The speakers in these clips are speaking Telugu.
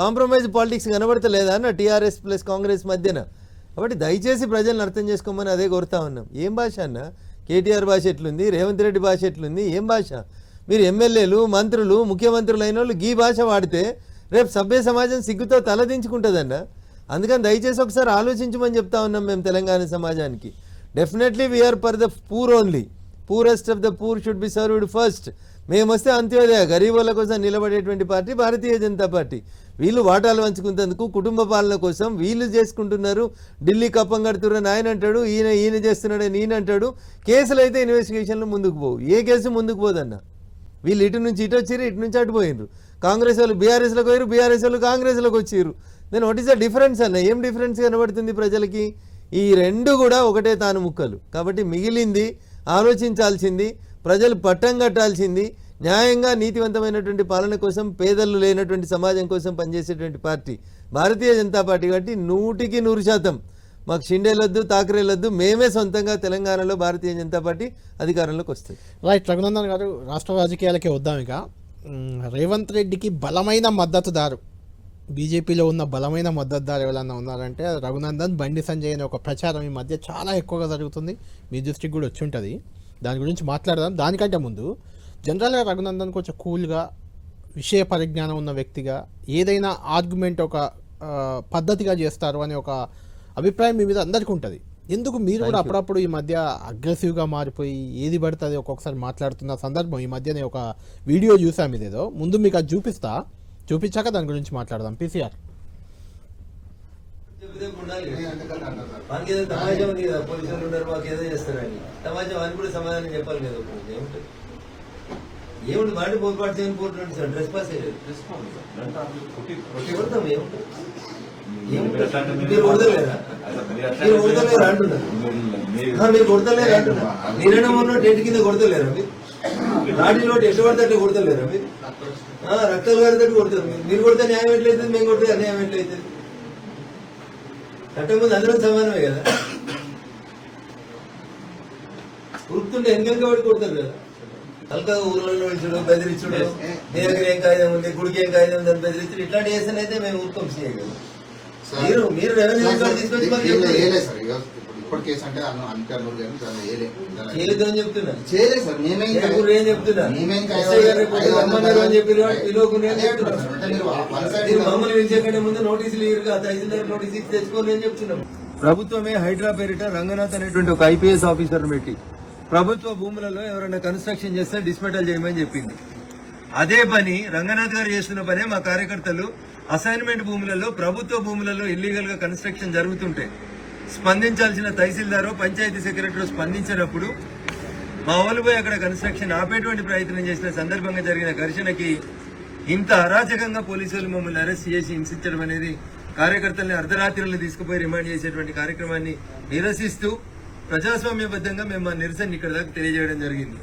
కాంప్రమైజ్ పాలిటిక్స్ కనబడతలేదా అన్న టీఆర్ఎస్ ప్లస్ కాంగ్రెస్ మధ్యన? కాబట్టి దయచేసి ప్రజలను అర్థం చేసుకోమని అదే కోరుతా ఉన్నాం. ఏం భాష అన్న? కేటీఆర్ భాష ఎట్లుంది? రేవంత్ రెడ్డి భాష ఎట్లుంది? ఏం భాష? మీరు ఎమ్మెల్యేలు మంత్రులు ముఖ్యమంత్రులు అయిన వాళ్ళు గీ భాష వాడితే రేపు సభ్య సమాజం సిగ్గుతో తలదించుకుంటుందన్న అందుకని దయచేసి ఒకసారి ఆలోచించమని చెప్తా ఉన్నాం మేము తెలంగాణ సమాజానికి. Definitely we are for the poor only poorest of the poor should be served first మేము వస్తే అంత్యోదయ గరీబుల కోసం నిలబడేటువంటి పార్టీ భారతీయ జనతా పార్టీ. వీళ్ళు వాటాలు పంచుకునేందుకు కుటుంబ పాలన కోసం వీళ్ళు చేసుకుంటున్నారు. ఢిల్లీ కప్పం కడుతున్నారని ఆయన అంటాడు ఈయన ఈయన చేస్తున్నాడని ఈయన అంటాడు. కేసులు అయితే ఇన్వెస్టిగేషన్లు ముందుకు పోవు. ఏ కేసు ముందుకు పోదన్న? వీళ్ళు ఇటు నుంచి ఇటు వచ్చిర్రు ఇటు నుంచి అటు పోయినరు కాంగ్రెస్ వాళ్ళు బీఆర్ఎస్లోకి పోయారు బీఆర్ఎస్ వాళ్ళు కాంగ్రెస్లోకి వచ్చిర్రు. Then what is the difference అన్న? ఏం డిఫరెన్స్ కనబడుతుంది ప్రజలకి? ఈ రెండు కూడా ఒకటే తాను ముక్కలు. కాబట్టి మిగిలింది ఆలోచించాల్సింది ప్రజలు పట్టం కట్టాల్సింది న్యాయంగా నీతివంతమైనటువంటి పాలన కోసం పేదలు లేనటువంటి సమాజం కోసం పనిచేసేటువంటి పార్టీ భారతీయ జనతా పార్టీ కాబట్టి నూటికి నూరు శాతం. మాకు షిండేలొద్దు తాకరేలొద్దు మేమే సొంతంగా తెలంగాణలో భారతీయ జనతా పార్టీ అధికారంలోకి వస్తుంది. రైట్ రఘునందన్ గారు రాష్ట్ర రాజకీయాలకే వద్దాం ఇక. రేవంత్ రెడ్డికి బలమైన మద్దతుదారు. బీజేపీలో ఉన్న బలమైన మద్దతుదారు ఎవరన్నా ఉన్నారంటే రఘునందన్ బండి సంజయ్ అనే ఒక ప్రచారం ఈ మధ్య చాలా ఎక్కువగా జరుగుతుంది. మీ దృష్టికి కూడా వచ్చి ఉంటుంది. దాని గురించి మాట్లాడదాం. దానికంటే ముందు జనరల్గా రఘునందన్ కొంచెం కూల్గా విషయ పరిజ్ఞానం ఉన్న వ్యక్తిగా ఏదైనా ఆర్గ్యుమెంట్ ఒక పద్ధతిగా చేస్తారు అనే ఒక అభిప్రాయం మీ మీద అందరికీ ఉంటుంది. ఎందుకు మీరు కూడా అప్పుడప్పుడు ఈ మధ్య అగ్రెసివ్గా మారిపోయి ఏది పడితే అది ఒక్కొక్కసారి మాట్లాడుతున్న సందర్భం ఈ మధ్య నేను ఒక వీడియో చూసాం ఇదేదో. ముందు మీకు అది చూపిస్తా. చూపించాక దాని గురించి మాట్లాడదాం. పీసీఆర్ మాకేదో తమాషా ఉంది కదా పోలీసులు ఉన్నారు మాకేదో చేస్తారని. తమాషా అని కూడా సమాధానం చెప్పాలి కదా ఏమిటి ఏమిటి మాట పోపాటు చేయని పోతున్నాడు సార్? డ్రెస్ పాస్ కొడతాం ఏమిటి? మీరు కొడతలేరా? మీరు కొడతలేరా అంటున్నారు? మీరు కొడతలేరా అంటున్నారు? నేనైనా మొన్న టెంట్ కింద కొడతలేరా మీరు? ఎట్లా పడితే అట్లా కొడతలేరా మీరు? రక్తాలు గారితో కొడతారు. మీరు. కొడితే న్యాయం ఎట్లయితుంది? మేము కొడితే అన్యాయం ఎట్లయితుంది? చట్టం ముందు అందరం సమానమే కదా? ఉరుకుతుంటే వెనక పడి కొడతారు కదా? అల్కగా ఊర్లలో పిలిచడం బెదిరించడం నీ దగ్గర ఏం కాగితం ఉంది గుడికి ఏం కాగితం ఉందని బెదిరించడం ఇట్లాంటి చేసినైతే మేము ఊరుకోం చేయగలం మీరు మీరు రెవెన్యూ తీసుకొచ్చి ఇప్పుడు కేసు అంటే అన్న కానీ దాన్ని చేయలేదు అని చెప్తున్నా చేయలేదు సార్ మేమేం ఏం చెప్తున్నా మేమేం రమ్మన్నారు అని చెప్పి మమ్మల్ని పిలిచేకంటే ముందు నోటీసులు తహసీల్దార్ నోటీస్ ఇచ్చి తెచ్చుకోని అని చెప్తున్నాం. ప్రభుత్వమే హైడ్రా పేరిట రంగనాథ్ అనేటువంటి ఒక ఐపీఎస్ ఆఫీసర్ పెట్టి ప్రభుత్వ భూములలో ఎవరైనా కన్స్ట్రక్షన్ చేస్తే డిస్మెటల్ చేయమని చెప్పింది. అదే పని రంగనాథ్ గారు చేస్తున్న పనే మా కార్యకర్తలు అసైన్మెంట్ భూములలో ప్రభుత్వ భూములలో ఇల్లీగల్గా కన్స్ట్రక్షన్ జరుగుతుంటే స్పందించాల్సిన తహసీల్దారు పంచాయతీ సెక్రటరీ స్పందించినప్పుడు మా వాళ్ళు పోయి అక్కడ కన్స్ట్రక్షన్ ఆపేటువంటి ప్రయత్నం చేసిన సందర్భంగా జరిగిన ఘర్షణకి ఇంత అరాచకంగా పోలీసులు మమ్మల్ని అరెస్ట్ చేసి హింసించడం అనేది కార్యకర్తల్ని అర్ధరాత్రులు తీసుకుపోయి రిమాండ్ చేసేటువంటి కార్యక్రమాన్ని నిరసిస్తూ ప్రజాస్వామ్యబద్ధంగా మేము మా నిరసన ఇక్కడ దాకా తెలియజేయడం జరిగింది.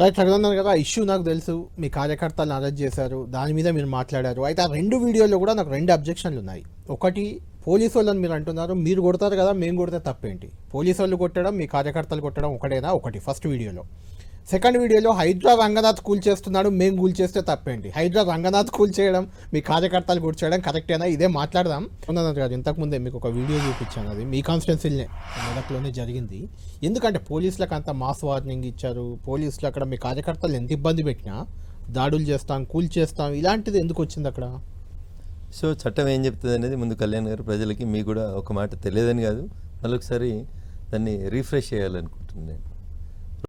రైట్ రఘునందన్ కదా ఆ ఇష్యూ నాకు తెలుసు మీ కార్యకర్తలను అరెస్ట్ చేశారు దాని మీద మీరు మాట్లాడారు. అయితే ఆ రెండు వీడియోల్లో కూడా నాకు రెండు అబ్జెక్షన్లు ఉన్నాయి. ఒకటి పోలీసు వాళ్ళని మీరు అంటున్నారు మీరు కొడతారు కదా మేము కొడితే తప్పేంటి? పోలీసు వాళ్ళు కొట్టడం మీ కార్యకర్తలు కొట్టడం ఒకటేనా? ఒకటి ఫస్ట్ వీడియోలో. సెకండ్ వీడియోలో హైదరా రంగనాథ్ కూల్ చేస్తున్నాడు మేము కూల్ చేస్తే తప్పేంటి? హైదరా రంగనాథ్ కూల్ చేయడం మీ కార్యకర్తలు కూల్ చేయడం కరెక్టేనా ఇదే మాట్లాడదాం. రఘునందన్ కాదు ఇంతకుముందే మీకు ఒక వీడియో చూపించాను అది. మీ కాన్స్టిట్యున్సీలనే మెదక్లోనే జరిగింది. ఎందుకంటే పోలీసులకు అంత మాస్ వార్నింగ్ ఇచ్చారు పోలీసులు అక్కడ మీ కార్యకర్తలు ఎంత ఇబ్బంది పెట్టినా దాడులు చేస్తాం కూల్ చేస్తాం ఇలాంటిది ఎందుకు వచ్చింది అక్కడ? సో చట్టం ఏం చెప్తుంది అనేది ముందు కళ్యాణ్ గారు ప్రజలకి మీకు కూడా ఒక మాట తెలియదని కాదు. మళ్ళొకసారి దాన్ని రీఫ్రెష్ చేయాలనుకుంటున్నాను